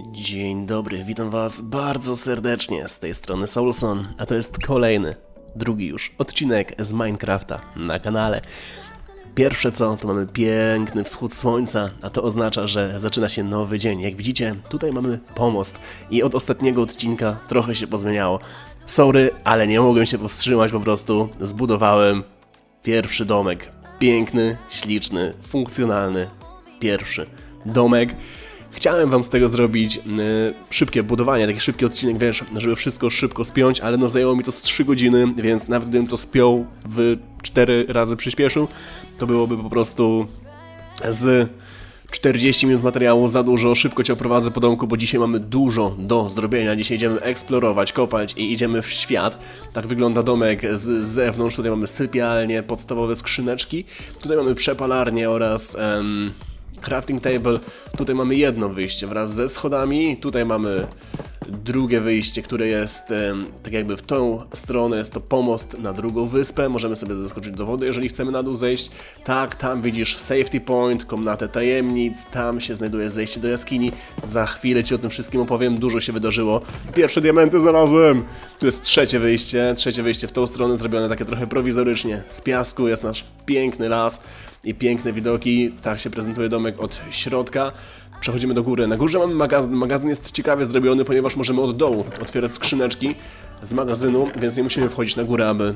Dzień dobry, witam was bardzo serdecznie. Z tej strony Soulson, a to jest kolejny, drugi już odcinek z Minecrafta na kanale. Pierwsze co, to mamy piękny wschód słońca, a to oznacza, że zaczyna się nowy dzień. Jak widzicie, tutaj mamy pomost i od ostatniego odcinka trochę się pozmieniało. Sorry, ale nie mogłem się powstrzymać, po prostu zbudowałem pierwszy domek. Piękny, śliczny, funkcjonalny, pierwszy domek. Chciałem wam z tego zrobić y, szybkie budowanie, taki szybki odcinek, wiesz, żeby wszystko szybko spiąć, ale no zajęło mi to z 3 godziny, więc nawet gdybym to spiął w 4 razy przyspieszył, to byłoby po prostu z 40 minut materiału za dużo. Szybko cię oprowadzę po domku, bo dzisiaj mamy dużo do zrobienia. Dzisiaj idziemy eksplorować, kopać i idziemy w świat. Tak wygląda domek z zewnątrz. Tutaj mamy sypialnię, podstawowe skrzyneczki. Tutaj mamy przepalarnię oraz em, crafting table. Tutaj mamy jedno wyjście wraz ze schodami. Tutaj mamy drugie wyjście, które jest tak jakby w tą stronę, jest to pomost na drugą wyspę. Możemy sobie zeskoczyć do wody, jeżeli chcemy na dół zejść. Tak, tam widzisz safety point, komnatę tajemnic, tam się znajduje zejście do jaskini. Za chwilę Ci o tym wszystkim opowiem, dużo się wydarzyło. Pierwsze diamenty znalazłem! Tu jest trzecie wyjście, trzecie wyjście w tą stronę, zrobione takie trochę prowizorycznie. Z piasku jest nasz piękny las i piękne widoki. Tak się prezentuje domek od środka. Przechodzimy do góry. Na górze mamy magazyn. Magazyn jest ciekawie zrobiony, ponieważ możemy od dołu otwierać skrzyneczki z magazynu, więc nie musimy wchodzić na górę, aby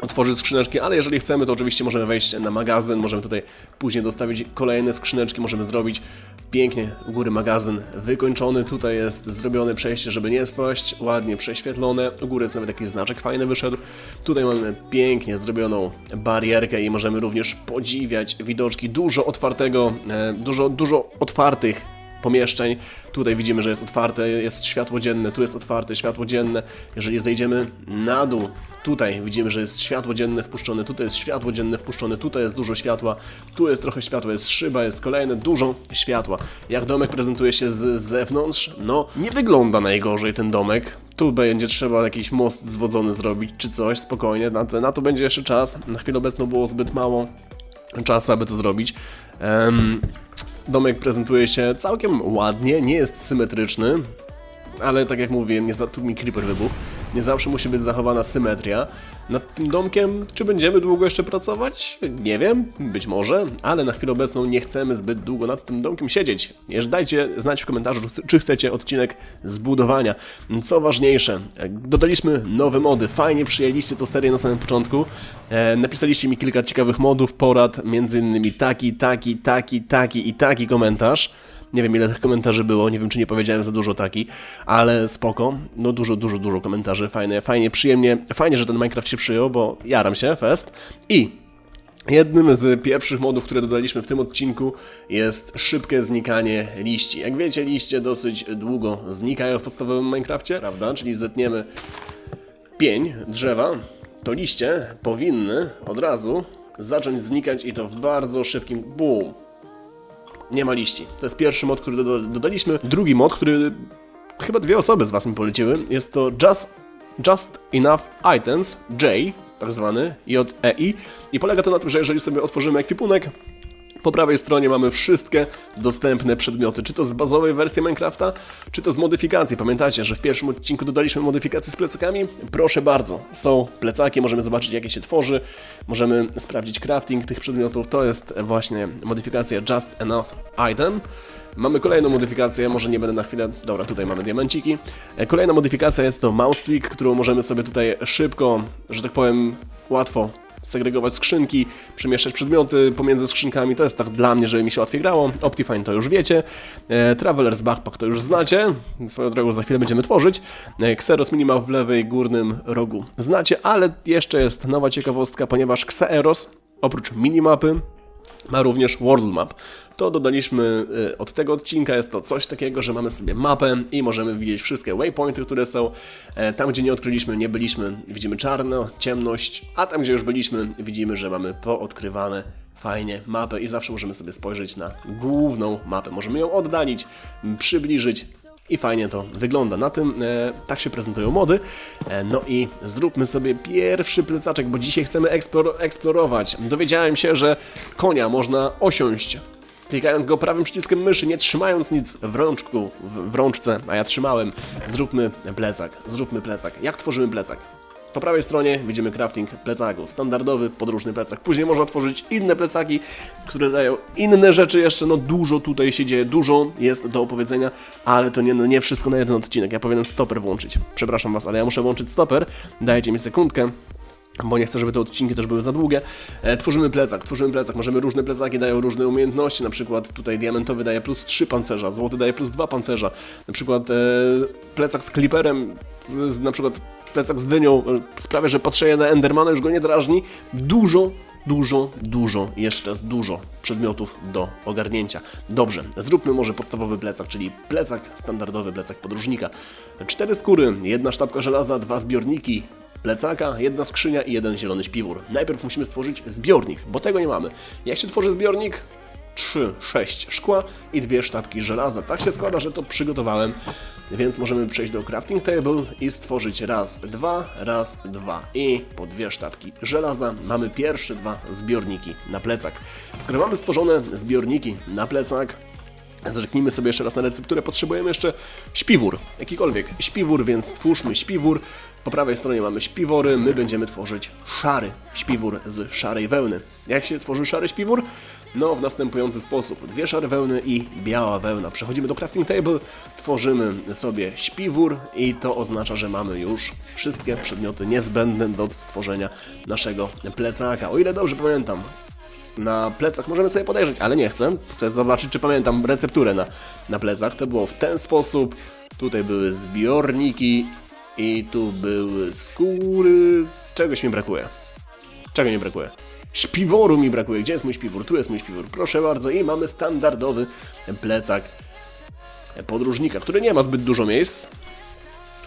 otworzyć skrzyneczki, ale jeżeli chcemy, to oczywiście możemy wejść na magazyn, możemy tutaj później dostawić kolejne skrzyneczki, możemy zrobić pięknie u góry magazyn wykończony, tutaj jest zrobione przejście, żeby nie spaść, ładnie prześwietlone, u góry jest nawet jakiś znaczek fajny wyszedł, tutaj mamy pięknie zrobioną barierkę i możemy również podziwiać widoczki, dużo otwartego, e, dużo, dużo otwartych pomieszczeń. Tutaj widzimy, że jest otwarte, jest światło dzienne, tu jest otwarte światło dzienne. Jeżeli zejdziemy na dół, tutaj widzimy, że jest światło dzienne wpuszczone, tutaj jest światło dzienne wpuszczone, tutaj jest dużo światła, tu jest trochę światła, jest szyba, jest kolejne, dużo światła. Jak domek prezentuje się z zewnątrz? No, nie wygląda najgorzej ten domek. Tu będzie trzeba jakiś most zwodzony zrobić, czy coś, spokojnie, na to, na to będzie jeszcze czas. Na chwilę obecną było zbyt mało czasu, aby to zrobić. Em, Domek prezentuje się całkiem ładnie, nie jest symetryczny, ale tak jak mówiłem, nie za, tu mi creeper wybuchł, nie zawsze musi być zachowana symetria. Nad tym domkiem, czy będziemy długo jeszcze pracować? Nie wiem, być może, ale na chwilę obecną nie chcemy zbyt długo nad tym domkiem siedzieć. Jeszcze dajcie znać w komentarzu, czy chcecie odcinek zbudowania. Co ważniejsze, dodaliśmy nowe mody, fajnie przyjęliście tą serię na samym początku. E, napisaliście mi kilka ciekawych modów, porad, między innymi taki, taki, taki, taki i taki komentarz. Nie wiem ile tych komentarzy było, nie wiem czy nie powiedziałem za dużo taki, ale spoko. No dużo, dużo, dużo komentarzy, fajnie, fajnie, przyjemnie, fajnie, że ten Minecraft się przyjął, bo jaram się, fest. I Jednym z pierwszych modów, które dodaliśmy w tym odcinku jest szybkie znikanie liści. Jak wiecie, liście dosyć długo znikają w podstawowym Minecrafcie, prawda? Czyli zetniemy pień drzewa, to liście powinny od razu zacząć znikać i to w bardzo szybkim boom. Nie ma liści. To jest pierwszy mod, który doda- dodaliśmy. Drugi mod, który chyba dwie osoby z Was mi poleciły, jest to Just, Just Enough Items, J, tak zwany, J-E-I. I polega to na tym, że jeżeli sobie otworzymy ekwipunek, po prawej stronie mamy wszystkie dostępne przedmioty, czy to z bazowej wersji Minecrafta, czy to z modyfikacji. Pamiętacie, że w pierwszym odcinku dodaliśmy modyfikacje z plecakami? Proszę bardzo, są plecaki, możemy zobaczyć jakie się tworzy, możemy sprawdzić crafting tych przedmiotów. To jest właśnie modyfikacja Just Enough Item. Mamy kolejną modyfikację, może nie będę na chwilę. Dobra, tutaj mamy diamenciki. E, Kolejna modyfikacja jest to mouse click, którą możemy sobie tutaj szybko, że tak powiem, łatwo segregować skrzynki, przemieszczać przedmioty pomiędzy skrzynkami. To jest tak dla mnie, żeby mi się łatwiej grało. Optifine to już wiecie. E, Traveler's Backpack to już znacie. Swoją drogą za chwilę będziemy tworzyć. E, Xeros Minimap w lewej górnym rogu znacie, ale jeszcze jest nowa ciekawostka, ponieważ Xeros oprócz minimapy ma również World Map. To dodaliśmy y, od tego odcinka, jest to coś takiego, że mamy sobie mapę i możemy widzieć wszystkie waypointy, które są. E, Tam, gdzie nie odkryliśmy, nie byliśmy, widzimy czarno, ciemność, a tam, gdzie już byliśmy, widzimy, że mamy poodkrywane fajnie mapę i zawsze możemy sobie spojrzeć na główną mapę. Możemy ją oddalić, przybliżyć, i fajnie to wygląda. Na tym e, tak się prezentują mody. E, no i zróbmy sobie pierwszy plecaczek, bo dzisiaj chcemy eksplor eksplorować. Dowiedziałem się, że konia można osiąść klikając go prawym przyciskiem myszy, nie trzymając nic w rączku, w, w rączce, a ja trzymałem, zróbmy plecak, zróbmy plecak. Jak tworzymy plecak? Po prawej stronie widzimy crafting plecaku, standardowy, podróżny plecak. Później można tworzyć inne plecaki, które dają inne rzeczy jeszcze, no dużo tutaj się dzieje, dużo jest do opowiedzenia, ale to nie, no nie wszystko na jeden odcinek, ja powinienem stoper włączyć. Przepraszam Was, ale ja muszę włączyć stoper, dajcie mi sekundkę bo nie chcę, żeby te odcinki też były za długie. E, tworzymy plecak, tworzymy plecak. Możemy różne plecaki dają różne umiejętności. Na przykład tutaj diamentowy daje plus 3 pancerza, złoty daje plus 2 pancerza. Na przykład e, plecak z kliperem, z, na przykład plecak z dynią e, sprawia, że patrzenie na Endermana już go nie drażni. Dużo dużo, dużo, jeszcze raz dużo przedmiotów do ogarnięcia. Dobrze, zróbmy może podstawowy plecak, czyli plecak standardowy, plecak podróżnika. Cztery skóry, jedna sztabka żelaza, dwa zbiorniki, plecaka, jedna skrzynia i jeden zielony śpiwór. Najpierw musimy stworzyć zbiornik, bo tego nie mamy. Jak się tworzy zbiornik? 3, 6 szkła i dwie sztabki żelaza. Tak się składa, że to przygotowałem, więc możemy przejść do crafting table i stworzyć raz, dwa, raz, dwa i po dwie sztabki żelaza mamy pierwsze dwa zbiorniki na plecak. Skoro mamy stworzone zbiorniki na plecak, Zerknijmy sobie jeszcze raz na recepturę. Potrzebujemy jeszcze śpiwór, jakikolwiek śpiwór, więc twórzmy śpiwór. Po prawej stronie mamy śpiwory, my będziemy tworzyć szary śpiwór z szarej wełny. Jak się tworzy szary śpiwór? No, w następujący sposób. Dwie szare wełny i biała wełna. Przechodzimy do crafting table, tworzymy sobie śpiwór i to oznacza, że mamy już wszystkie przedmioty niezbędne do stworzenia naszego plecaka. O ile dobrze pamiętam, na plecach możemy sobie podejrzeć, ale nie chcę. Chcę zobaczyć, czy pamiętam recepturę na, na plecach. To było w ten sposób. Tutaj były zbiorniki i tu były skóry. Czegoś mi brakuje. Czego mi brakuje? Śpiworu mi brakuje. Gdzie jest mój śpiwór? Tu jest mój śpiwór. Proszę bardzo. I mamy standardowy plecak podróżnika, który nie ma zbyt dużo miejsc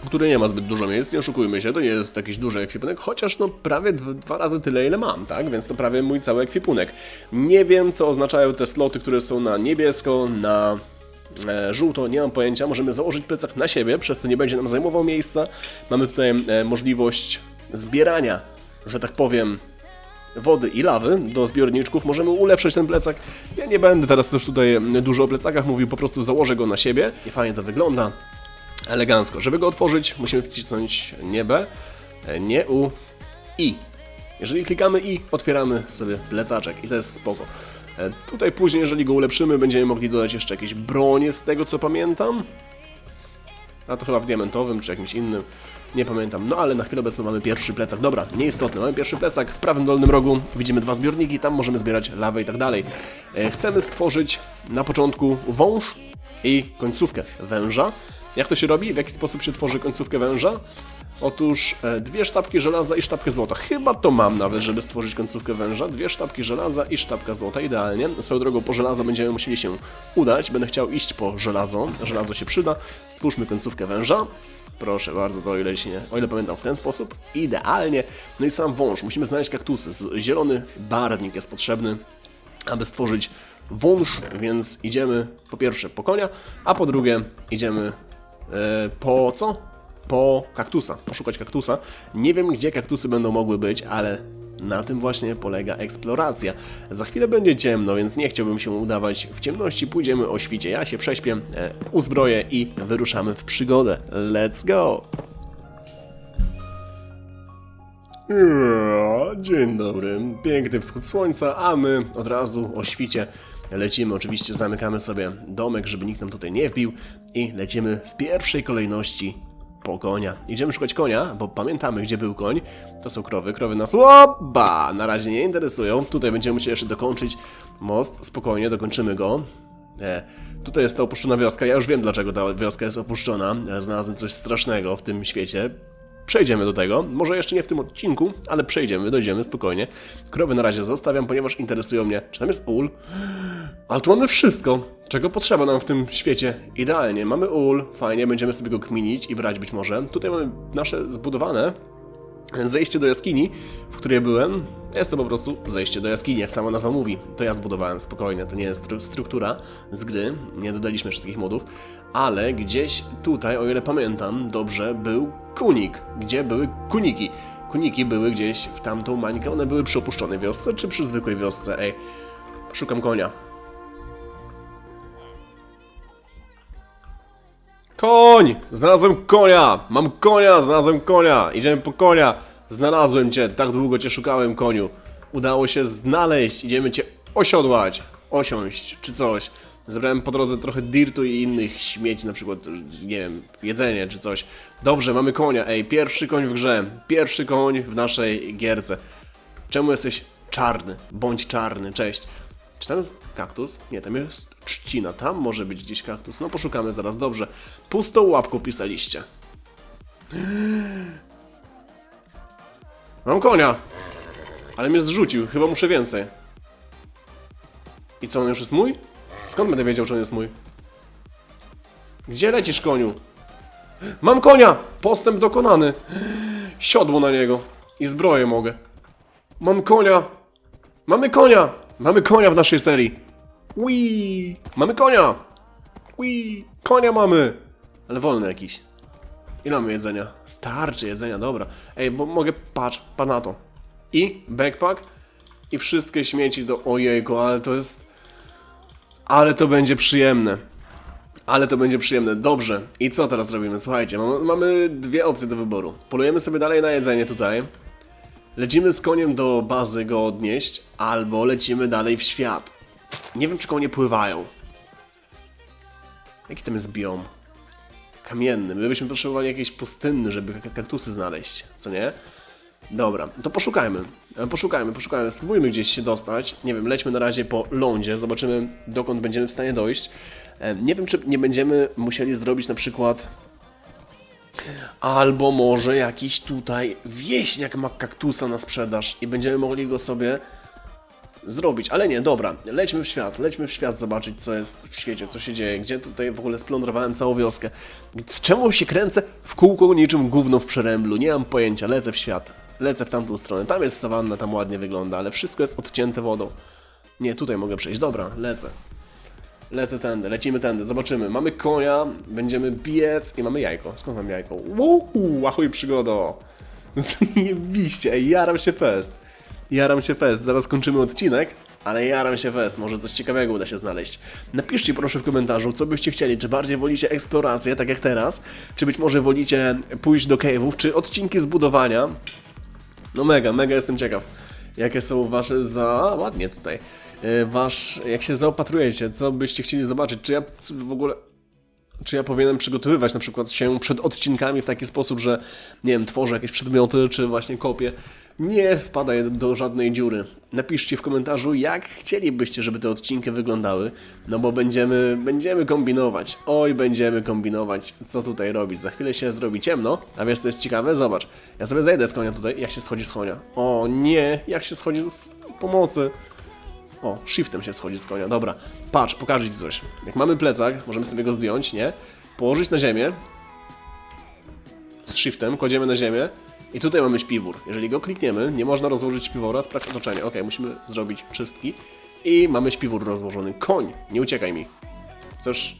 który nie ma zbyt dużo miejsc, nie oszukujmy się, to nie jest jakiś duży ekwipunek, chociaż no prawie dwa razy tyle, ile mam, tak? Więc to prawie mój cały ekwipunek. Nie wiem, co oznaczają te sloty, które są na niebiesko, na e, żółto, nie mam pojęcia. Możemy założyć plecak na siebie, przez to nie będzie nam zajmował miejsca. Mamy tutaj e, możliwość zbierania, że tak powiem, wody i lawy do zbiorniczków. Możemy ulepszyć ten plecak. Ja nie będę teraz też tutaj dużo o plecakach mówił, po prostu założę go na siebie i fajnie to wygląda elegancko. Żeby go otworzyć, musimy wcisnąć nie B, nie U, I. Jeżeli klikamy I, otwieramy sobie plecaczek i to jest spoko. E, Tutaj później, jeżeli go ulepszymy, będziemy mogli dodać jeszcze jakieś bronie z tego, co pamiętam. A to chyba w diamentowym, czy jakimś innym. Nie pamiętam. No ale na chwilę obecną mamy pierwszy plecak. Dobra, nieistotne. Mamy pierwszy plecak. W prawym dolnym rogu widzimy dwa zbiorniki. Tam możemy zbierać lawę i tak dalej. E, Chcemy stworzyć na początku wąż i końcówkę węża. Jak to się robi? W jaki sposób się tworzy końcówkę węża? Otóż e, dwie sztabki żelaza i sztabkę złota. Chyba to mam nawet, żeby stworzyć końcówkę węża. Dwie sztabki żelaza i sztabka złota, idealnie. Swoją drogą po żelazo będziemy musieli się udać. Będę chciał iść po żelazo. Żelazo się przyda. Stwórzmy końcówkę węża. Proszę bardzo, to o ile, się o ile pamiętam w ten sposób. Idealnie. No i sam wąż. Musimy znaleźć kaktusy. Zielony barwnik jest potrzebny, aby stworzyć wąż, więc idziemy po pierwsze po konia, a po drugie idziemy po co? Po kaktusa, poszukać kaktusa. Nie wiem, gdzie kaktusy będą mogły być, ale na tym właśnie polega eksploracja. Za chwilę będzie ciemno, więc nie chciałbym się udawać w ciemności. Pójdziemy o świcie. Ja się prześpię, e, uzbroję i wyruszamy w przygodę. Let's go! Ja, Dzień dobry, piękny wschód słońca, a my od razu o świcie lecimy. Oczywiście zamykamy sobie domek, żeby nikt nam tutaj nie wbił i lecimy w pierwszej kolejności po konia. Idziemy szukać konia, bo pamiętamy gdzie był koń. To są krowy, krowy nas łoba! Na razie nie interesują. Tutaj będziemy musieli jeszcze dokończyć most. Spokojnie, dokończymy go. E, tutaj jest ta opuszczona wioska. Ja już wiem, dlaczego ta wioska jest opuszczona. Znalazłem coś strasznego w tym świecie. Przejdziemy do tego. Może jeszcze nie w tym odcinku, ale przejdziemy, dojdziemy spokojnie. Krowy na razie zostawiam, ponieważ interesują mnie. Czy tam jest ul? Ale tu mamy wszystko, czego potrzeba nam w tym świecie. Idealnie. Mamy ul, fajnie, będziemy sobie go kminić i brać być może. Tutaj mamy nasze zbudowane zejście do jaskini, w której byłem. Jest to po prostu zejście do jaskini, jak sama nazwa mówi. To ja zbudowałem spokojnie, to nie jest stru- struktura z gry, nie dodaliśmy jeszcze takich modów, ale gdzieś tutaj, o ile pamiętam dobrze, był kunik, gdzie były kuniki. Kuniki były gdzieś w tamtą mańkę, one były przy opuszczonej wiosce, czy przy zwykłej wiosce, ej. Szukam konia. Koń! Znalazłem konia! Mam konia! Znalazłem konia! Idziemy po konia! Znalazłem cię! Tak długo cię szukałem, koniu. Udało się znaleźć! Idziemy cię osiodłać! Osiąść, czy coś. Zebrałem po drodze trochę dirtu i innych śmieci, na przykład, nie wiem, jedzenie czy coś. Dobrze, mamy konia, ej, pierwszy koń w grze. Pierwszy koń w naszej gierce. Czemu jesteś czarny? Bądź czarny, cześć. Czy tam jest kaktus? Nie, tam jest trzcina. Tam może być gdzieś kaktus. No poszukamy zaraz, dobrze. Pustą łapką pisaliście. Mam konia! Ale mnie zrzucił, chyba muszę więcej. I co, on już jest mój? Skąd będę wiedział, czy on jest mój? Gdzie lecisz, koniu? Mam konia! Postęp dokonany. Siodło na niego. I zbroję mogę. Mam konia! Mamy konia! Mamy konia w naszej serii. Wii! Mamy konia! Wii! Konia mamy! Ale wolny jakiś. Ile mamy jedzenia? Starczy jedzenia, dobra. Ej, bo mogę, patrz, patrz na to. I backpack i wszystkie śmieci do... Ojejku, ale to jest... Ale to będzie przyjemne. Ale to będzie przyjemne. Dobrze. I co teraz robimy? Słuchajcie, mamy dwie opcje do wyboru. Polujemy sobie dalej na jedzenie tutaj. Lecimy z koniem do bazy go odnieść, albo lecimy dalej w świat. Nie wiem, czy konie pływają. Jaki tam jest biom? Kamienny. My byśmy potrzebowali jakiejś pustynny, żeby kak- kaktusy znaleźć, co nie? Dobra, to poszukajmy. E, Poszukajmy, poszukajmy. Spróbujmy gdzieś się dostać. Nie wiem, lećmy na razie po lądzie, zobaczymy dokąd będziemy w stanie dojść. E, Nie wiem, czy nie będziemy musieli zrobić na przykład Albo może jakiś tutaj wieśniak ma kaktusa na sprzedaż i będziemy mogli go sobie zrobić. Ale nie, dobra, lećmy w świat, lećmy w świat zobaczyć, co jest w świecie, co się dzieje, gdzie tutaj w ogóle splądrowałem całą wioskę. Z czemu się kręcę w kółko niczym gówno w przeręblu? Nie mam pojęcia, lecę w świat. Lecę w tamtą stronę. Tam jest sawanna, tam ładnie wygląda, ale wszystko jest odcięte wodą. Nie, tutaj mogę przejść. Dobra, lecę. Lecę tędy, lecimy tędy, zobaczymy. Mamy konia, będziemy biec i mamy jajko. Skąd mam jajko? Uuu, ahoj przygodo! Zjebiście, ej, jaram się fest. Jaram się fest, zaraz kończymy odcinek, ale jaram się fest, może coś ciekawego uda się znaleźć. Napiszcie proszę w komentarzu, co byście chcieli, czy bardziej wolicie eksplorację, tak jak teraz, czy być może wolicie pójść do cave'ów, czy odcinki zbudowania. No mega, mega jestem ciekaw. Jakie są wasze za... ładnie tutaj. E, Wasz... jak się zaopatrujecie, co byście chcieli zobaczyć, czy ja w ogóle... Czy ja powinienem przygotowywać na przykład się przed odcinkami w taki sposób, że nie wiem, tworzę jakieś przedmioty, czy właśnie kopię. Nie wpadaj do żadnej dziury. Napiszcie w komentarzu, jak chcielibyście, żeby te odcinki wyglądały, no bo będziemy, będziemy kombinować. Oj, będziemy kombinować, co tutaj robić. Za chwilę się zrobi ciemno, a wiesz co jest ciekawe? Zobacz, ja sobie zejdę z konia tutaj, jak się schodzi z konia. O nie, jak się schodzi z pomocy. O, shiftem się schodzi z konia, dobra. Patrz, pokażę Ci coś. Jak mamy plecak, możemy sobie go zdjąć, nie? Położyć na ziemię. Z shiftem kładziemy na ziemię. I tutaj mamy śpiwór. Jeżeli go klikniemy, nie można rozłożyć śpiwora, sprawdź otoczenie. Ok, musimy zrobić czystki. I mamy śpiwór rozłożony. Koń, nie uciekaj mi. Chcesz...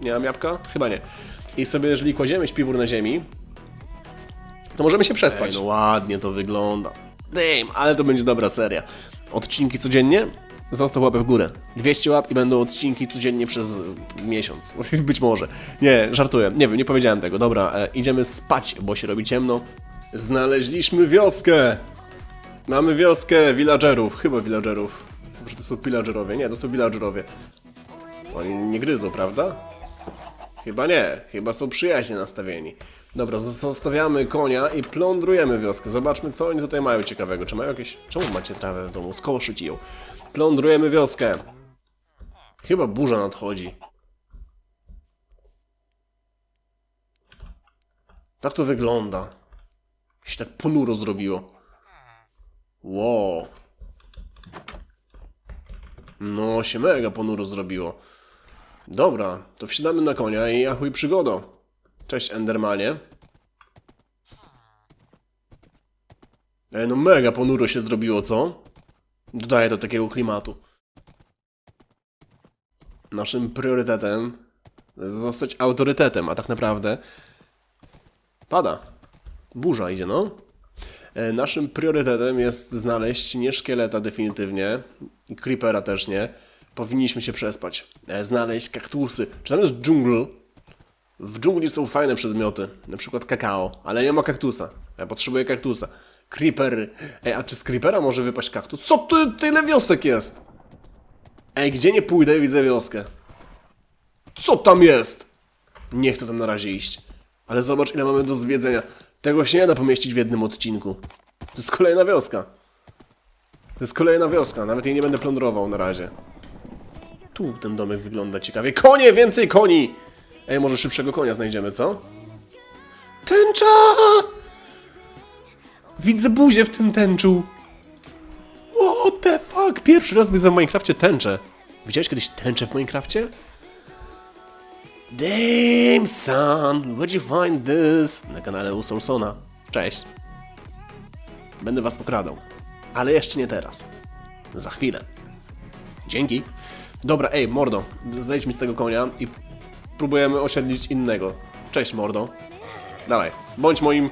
Nie mam jabłka? Chyba nie. I sobie, jeżeli kładziemy śpiwór na ziemi, to możemy się przespać. Ej, no ładnie to wygląda. Damn, ale to będzie dobra seria. Odcinki codziennie? Zostaw łapę w górę. 200 łap i będą odcinki codziennie przez miesiąc. Być może. Nie, żartuję. Nie wiem, nie powiedziałem tego. Dobra, e, idziemy spać, bo się robi ciemno. Znaleźliśmy wioskę! Mamy wioskę villagerów. Chyba villagerów. Może to są pillagerowie? Nie, to są villagerowie. Oni nie gryzą, prawda? Chyba nie, chyba są przyjaźnie nastawieni. Dobra, zostawiamy konia i plądrujemy wioskę. Zobaczmy, co oni tutaj mają ciekawego. Czy mają jakieś... Czemu macie trawę w domu? Skoszyć ją. Plądrujemy wioskę. Chyba burza nadchodzi. Tak to wygląda. Się tak ponuro zrobiło. Wow. No, się mega ponuro zrobiło. Dobra, to wsiadamy na konia i achuj przygodo. Cześć Endermanie. Ej, no mega ponuro się zrobiło, co? Dodaję do takiego klimatu. Naszym priorytetem jest zostać autorytetem, a tak naprawdę pada. Burza idzie, no. E, Naszym priorytetem jest znaleźć nie szkieleta definitywnie, creepera też nie. Powinniśmy się przespać. E, Znaleźć kaktusy. Czy tam jest dżungl? W dżungli są fajne przedmioty, na przykład kakao, ale nie ma kaktusa. Ja potrzebuję kaktusa. Creepery. Ej, a czy z creepera może wypaść kaktus? Co tu tyle wiosek jest? Ej, gdzie nie pójdę, widzę wioskę. Co tam jest? Nie chcę tam na razie iść. Ale zobacz, ile mamy do zwiedzenia. Tego się nie da pomieścić w jednym odcinku. To jest kolejna wioska. To jest kolejna wioska, nawet jej nie będę plądrował na razie. Tu ten domek wygląda ciekawie. Konie, więcej koni! Ej, może szybszego konia znajdziemy, co? Tęcza! Widzę buzię w tym tęczu. What the fuck? Pierwszy raz widzę w Minecrafcie tęczę. Widziałeś kiedyś tęczę w Minecrafcie? Damn son, where'd you find this? Na kanale u Solsona. Cześć. Będę was pokradał. Ale jeszcze nie teraz. Za chwilę. Dzięki. Dobra, ej, mordo, zejdź mi z tego konia i próbujemy osiedlić innego. Cześć, mordo. Dawaj, bądź moim...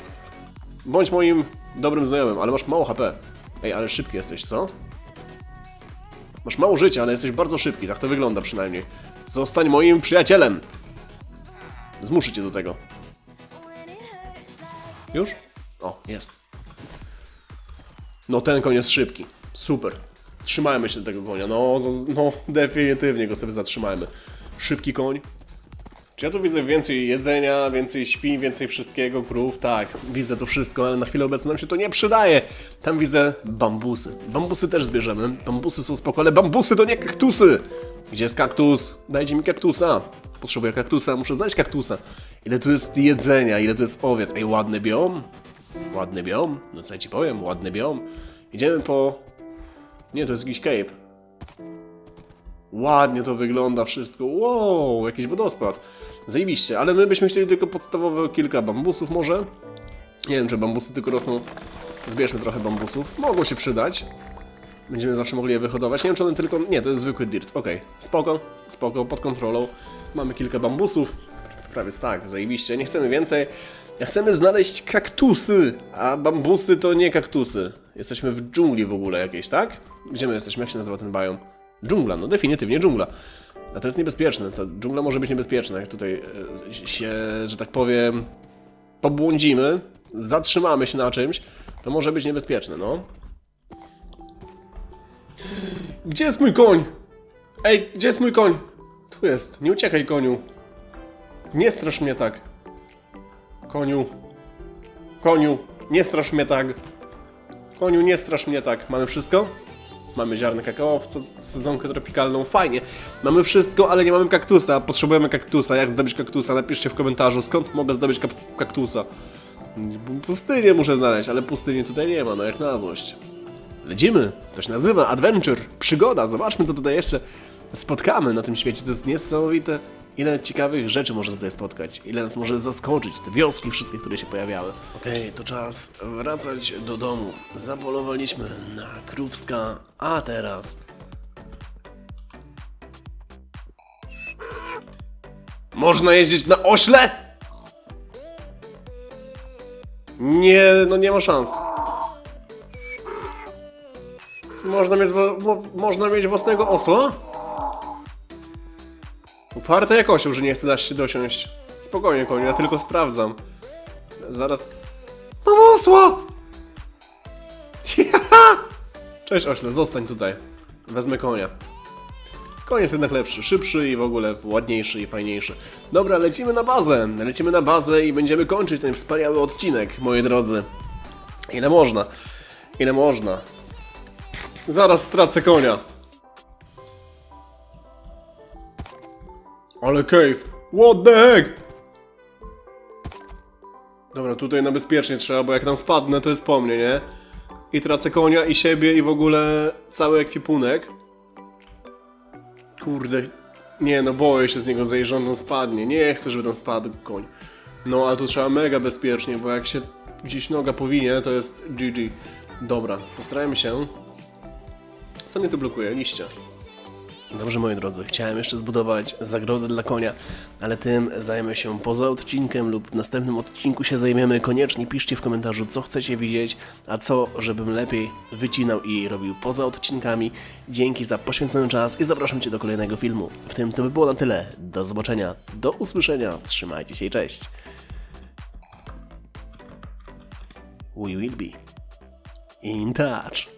Bądź moim dobrym znajomym, ale masz mało HP. Ej, ale szybki jesteś, co? Masz mało życia, ale jesteś bardzo szybki, tak to wygląda przynajmniej. Zostań moim przyjacielem! Zmuszę cię do tego. Już? O, jest. No ten koń jest szybki. Super. Trzymajmy się tego konia. No, no definitywnie go sobie zatrzymajmy. Szybki koń. Czy ja tu widzę więcej jedzenia, więcej świń, więcej wszystkiego, krów? Tak, widzę to wszystko, ale na chwilę obecną nam się to nie przydaje. Tam widzę bambusy. Bambusy też zbierzemy. Bambusy są spoko, ale bambusy to nie kaktusy! Gdzie jest kaktus? Dajcie mi kaktusa. Potrzebuję kaktusa, muszę znaleźć kaktusa. Ile tu jest jedzenia, ile tu jest owiec. Ej, ładny biom. Ładny biom. No co ja ci powiem, ładny biom. Idziemy po... Nie, to jest jakiś cave. Ładnie to wygląda wszystko. Wow, jakiś wodospad. Zajebiście, ale my byśmy chcieli tylko podstawowe kilka bambusów może. Nie wiem, czy bambusy tylko rosną. Zbierzmy trochę bambusów. Mogło się przydać. Będziemy zawsze mogli je wyhodować. Nie wiem, czy one tylko... Nie, to jest zwykły dirt. Okej, spoko, spoko, pod kontrolą. Mamy kilka bambusów. Prawie tak, zajebiście. Nie chcemy więcej. Chcemy znaleźć kaktusy, a bambusy to nie kaktusy. Jesteśmy w dżungli w ogóle jakiejś, tak? Gdzie my jesteśmy? Jak się nazywa ten biom? Dżungla, no definitywnie dżungla. A to jest niebezpieczne. Ta dżungla może być niebezpieczna, jak tutaj e, się, że tak powiem, pobłądzimy, zatrzymamy się na czymś, to może być niebezpieczne, no. Gdzie jest mój koń? Ej, gdzie jest mój koń? Tu jest. Nie uciekaj, koniu. Nie strasz mnie tak. Koniu. Koniu, nie strasz mnie tak. Koniu, nie strasz mnie tak. Mamy wszystko? Mamy ziarno kakao, sadzonkę tropikalną, fajnie. Mamy wszystko, ale nie mamy kaktusa. Potrzebujemy kaktusa. Jak zdobyć kaktusa? Napiszcie w komentarzu, skąd mogę zdobyć kaktusa. Pustynię muszę znaleźć, ale pustyni tutaj nie ma, no jak na złość. Lecimy. To się nazywa Adventure, przygoda. Zobaczmy, co tutaj jeszcze spotkamy na tym świecie. To jest niesamowite, ile ciekawych rzeczy można tutaj spotkać. Ile nas może zaskoczyć, te wioski wszystkie, które się pojawiały. Okej, to czas wracać do domu. Zapolowaliśmy na krówska, a teraz... Można jeździć na ośle? Nie, no nie ma szans. Można mieć, mo, można mieć własnego osła? Uparte jak osioł, że nie chce dać się dosiąść. Spokojnie, koniu, ja tylko sprawdzam. Zaraz... Mam osła! Cześć ośle, zostań tutaj. Wezmę konia. Koń jest jednak lepszy, szybszy i w ogóle ładniejszy i fajniejszy. Dobra, lecimy na bazę. Lecimy na bazę i będziemy kończyć ten wspaniały odcinek, moi drodzy. Ile można? Ile można? Zaraz stracę konia. Ale cave. What the heck? Dobra, tutaj na bezpiecznie trzeba, bo jak tam spadnę, to jest po mnie, nie? I tracę konia, i siebie, i w ogóle cały ekwipunek. Kurde. Nie, no boję się z niego zejść, że on spadnie. Nie chcę, żeby tam spadł koń. No, ale tu trzeba mega bezpiecznie, bo jak się gdzieś noga powinie, to jest GG. Dobra, postarajmy się. Co mnie tu blokuje? Liście. Dobrze, moi drodzy, chciałem jeszcze zbudować zagrodę dla konia, ale tym zajmę się poza odcinkiem lub w następnym odcinku się zajmiemy. Koniecznie piszcie w komentarzu, co chcecie widzieć, a co, żebym lepiej wycinał i robił poza odcinkami. Dzięki za poświęcony czas i zapraszam Cię do kolejnego filmu. W tym to by było na tyle. Do zobaczenia, do usłyszenia, trzymajcie się i cześć. We will be in touch.